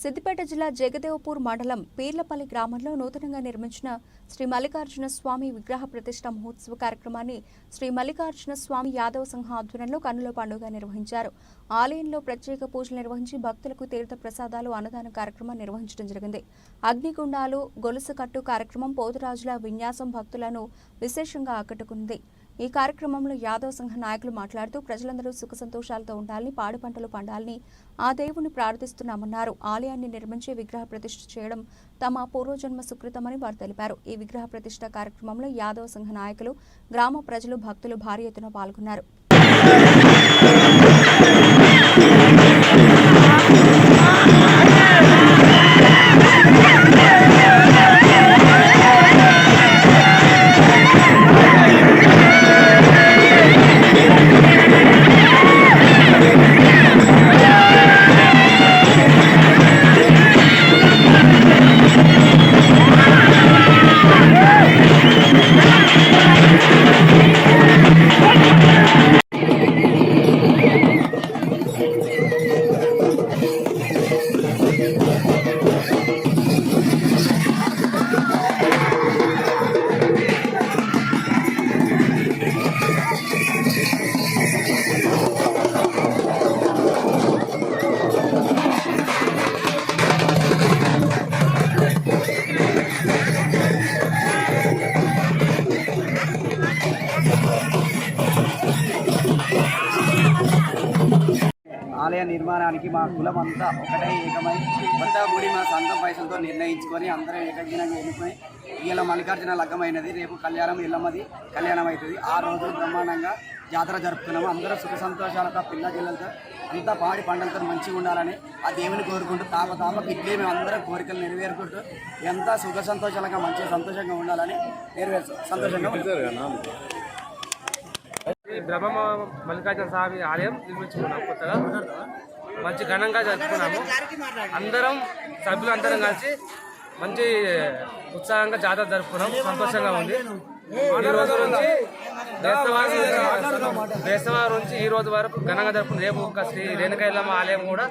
సిద్దిపేట జిల్లా జగదేవపూర్ మండలం పీర్లపల్లి గ్రామంలో నూతనంగా నిర్మించిన శ్రీ మల్లికార్జున స్వామి విగ్రహ ప్రతిష్ట మహోత్సవ కార్యక్రమాన్ని శ్రీ మల్లికార్జున స్వామి యాదవ సంఘ ఆధ్వర్యంలో కన్నుల పండుగ నిర్వహించారు. ఆలయంలో ప్రత్యేక పూజలు నిర్వహించి భక్తులకు తీర్థ ప్రసాదాలు అన్నదాన కార్యక్రమం నిర్వహించడం జరిగింది. అగ్నిగుండాలు గొలుసు కట్టు కార్యక్రమం పోతురాజుల విన్యాసం భక్తులను విశేషంగా ఆకట్టుకుంది. ఈ కార్యక్రమంలో యాదవ్ సంఘ నాయకులు మాట్లాడుతూ ప్రజలందరూ సుఖ సంతోషాలతో ఉండాలని పాడి పంటలు పండాలని ఆ దేవుని ప్రార్థిస్తున్నామన్నారు. ఆలయాన్ని నిర్మించి విగ్రహ ప్రతిష్ఠ చేయడం తమ పూర్వజన్మ సుకృతమని వారు తెలిపారు. ఈ విగ్రహ ప్రతిష్ఠ కార్యక్రమంలో యాదవ సంఘ నాయకులు గ్రామ ప్రజలు భక్తులు భారీ ఎత్తున పాల్గొన్నారు. ఆలయ నిర్మాణానికి మా కులం అంతా ఒకటే ఏకమై కొత్త గుడి మా సొంతం పైసలతో నిర్ణయించుకొని అందరం ఏకజ్ఞంగా ఎన్నుకొని ఇవాళ మల్లికార్జున లగ్గమైనది రేపు కళ్యాణం ఎల్లమ్మది కళ్యాణం అవుతుంది ఆ రోజు బ్రహ్మాండంగా జాతర జరుపుతున్నాము అందరూ సుఖ సంతోషాలతో పిల్ల జిల్లలతో అంతా పాడి పంటలతో మంచిగా ఉండాలని ఆ దేవుని కోరుకుంటూ తాప తాప ఇట్లే మేము అందరం కోరికలు నెరవేరుకుంటూ ఎంత సుఖ సంతోషాలుగా మంచిగా సంతోషంగా ఉండాలని నెరవేరు సంతోషంగా బ్రహ్మ మల్లికార్జున స్వామి ఆలయం నిర్మించుకున్నాం కొత్తగా. మంచి ఘనంగా జరుపుకున్నాము. అందరం సభ్యులు అందరం కలిసి మంచి ఉత్సాహంగా జాతర జరుపుకున్నాం. సంతోషంగా ఉంది. ఈ రోజు నుంచి బేస్తవారం నుంచి ఈ రోజు వరకు ఘనంగా జరుపుకుంది రేపు ఒక శ్రీ రేణుకైలమ్మ ఆలయం కూడా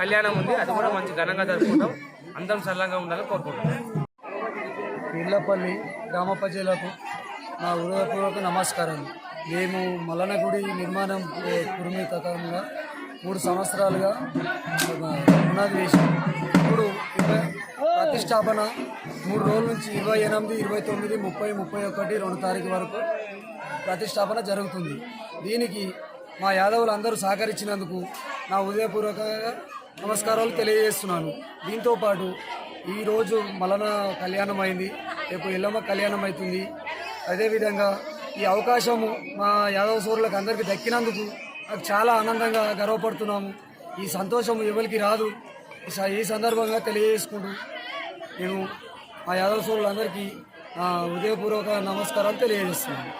కళ్యాణం ఉంది. అది కూడా మంచి ఘనంగా జరుపుకుంటాం. అందరం సరళంగా ఉండాలని కోరుకుంటున్నాం. పీర్లపల్లి గ్రామ ప్రజలకు నా హృదయపూర్వక నమస్కారం మేము మల్లన గుడి నిర్మాణం ఏ, పురమితకంగా మూడు సంవత్సరాలుగా పునాది వేసాం ఇప్పుడు ప్రతిష్టాపన మూడు రోజుల నుంచి ఇరవై ఎనిమిది ఇరవై తొమ్మిది ముప్పై ముప్పై ఒకటి రెండు తారీఖు వరకు ప్రతిష్టాపన జరుగుతుంది. దీనికి మా యాదవులు అందరూ సహకరించినందుకు నా హృదయపూర్వకంగా నమస్కారాలు తెలియజేస్తున్నాను. దీంతోపాటు ఈరోజు మలన కళ్యాణం అయింది రేపు ఎల్లమ్మ కళ్యాణం అవుతుంది. అదేవిధంగా ఈ అవకాశము మా యాదవ సోరులకు అందరికీ దక్కినందుకు నాకు చాలా ఆనందంగా గర్వపడుతున్నాము. ఈ సంతోషం ఎవరికి రాదు. ఈ స- ఈ సందర్భంగా తెలియజేసుకుంటూ నేను మా యాదవ సోరులందరికీ హృదయపూర్వక నమస్కారాలు తెలియజేస్తున్నాను.